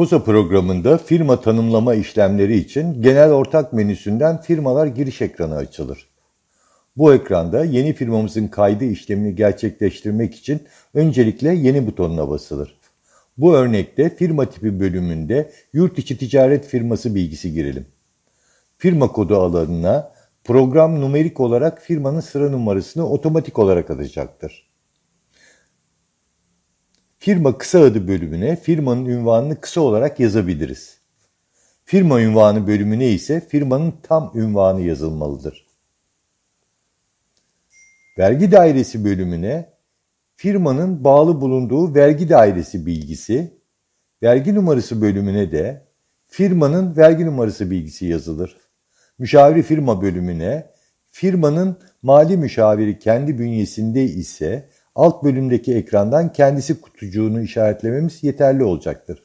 KOSA programında firma tanımlama işlemleri için genel ortak menüsünden firmalar giriş ekranı açılır. Bu ekranda yeni firmamızın kaydı işlemini gerçekleştirmek için öncelikle yeni butonuna basılır. Bu örnekte firma tipi bölümünde yurt içi ticaret firması bilgisi girelim. Firma kodu alanına program numerik olarak firmanın sıra numarasını otomatik olarak alacaktır. Firma kısa adı bölümüne firmanın ünvanını kısa olarak yazabiliriz. Firma ünvanı bölümüne ise firmanın tam ünvanı yazılmalıdır. Vergi dairesi bölümüne firmanın bağlı bulunduğu vergi dairesi bilgisi, vergi numarası bölümüne de firmanın vergi numarası bilgisi yazılır. Müşaviri firma bölümüne firmanın mali müşaviri kendi bünyesinde ise alt bölümdeki ekrandan kendisi kutucuğunu işaretlememiz yeterli olacaktır.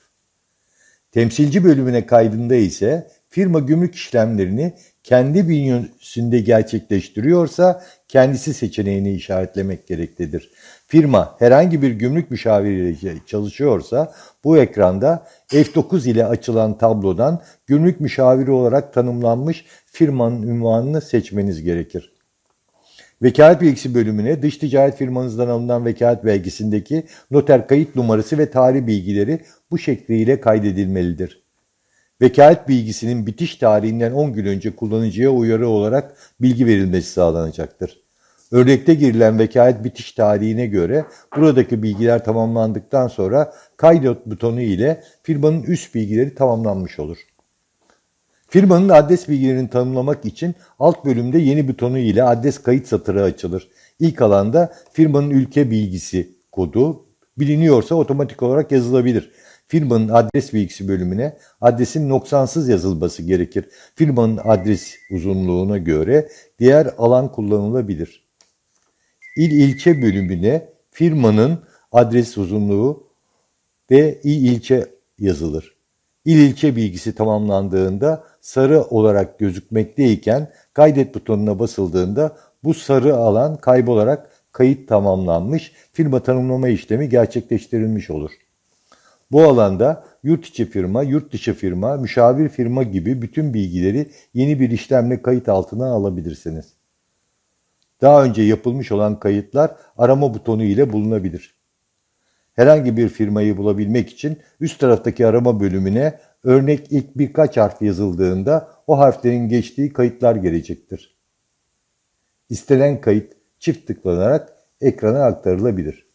Temsilci bölümüne kaydında ise firma gümrük işlemlerini kendi bünyesinde gerçekleştiriyorsa kendisi seçeneğini işaretlemek gereklidir. Firma herhangi bir gümrük müşaviriyle çalışıyorsa bu ekranda F9 ile açılan tablodan gümrük müşaviri olarak tanımlanmış firmanın ünvanını seçmeniz gerekir. Vekalet bilgisi bölümüne dış ticaret firmanızdan alınan vekalet belgesindeki noter kayıt numarası ve tarih bilgileri bu şekliyle kaydedilmelidir. Vekalet bilgisinin bitiş tarihinden 10 gün önce kullanıcıya uyarı olarak bilgi verilmesi sağlanacaktır. Örnekte girilen vekalet bitiş tarihine göre buradaki bilgiler tamamlandıktan sonra kaydet butonu ile firmanın üst bilgileri tamamlanmış olur. Firmanın adres bilgilerini tanımlamak için alt bölümde yeni butonu ile adres kayıt satırı açılır. İlk alanda firmanın ülke bilgisi kodu biliniyorsa otomatik olarak yazılabilir. Firmanın adres bilgisi bölümüne adresin noksansız yazılması gerekir. Firmanın adres uzunluğuna göre diğer alan kullanılabilir. İl ilçe bölümüne firmanın adres uzunluğu ve il ilçe yazılır. İl ilçe bilgisi tamamlandığında sarı olarak gözükmekteyken kaydet butonuna basıldığında bu sarı alan kaybolarak kayıt tamamlanmış, firma tanımlama işlemi gerçekleştirilmiş olur. Bu alanda yurt içi firma, yurt dışı firma, müşavir firma gibi bütün bilgileri yeni bir işlemle kayıt altına alabilirsiniz. Daha önce yapılmış olan kayıtlar arama butonu ile bulunabilir. Herhangi bir firmayı bulabilmek için üst taraftaki arama bölümüne örnek ilk birkaç harf yazıldığında o harflerin geçtiği kayıtlar gelecektir. İstenen kayıt çift tıklanarak ekrana aktarılabilir.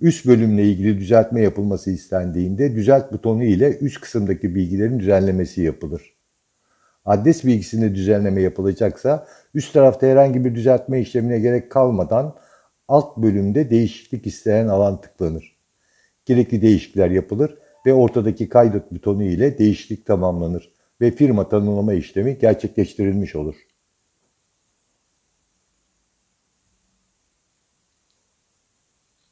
Üst bölümle ilgili düzeltme yapılması istendiğinde düzelt butonu ile üst kısımdaki bilgilerin düzenlemesi yapılır. Adres bilgisinde düzenleme yapılacaksa üst tarafta herhangi bir düzeltme işlemine gerek kalmadan alt bölümde değişiklik isteyen alan tıklanır. Gerekli değişiklikler yapılır ve ortadaki kaydet butonu ile değişiklik tamamlanır ve firma tanımlama işlemi gerçekleştirilmiş olur.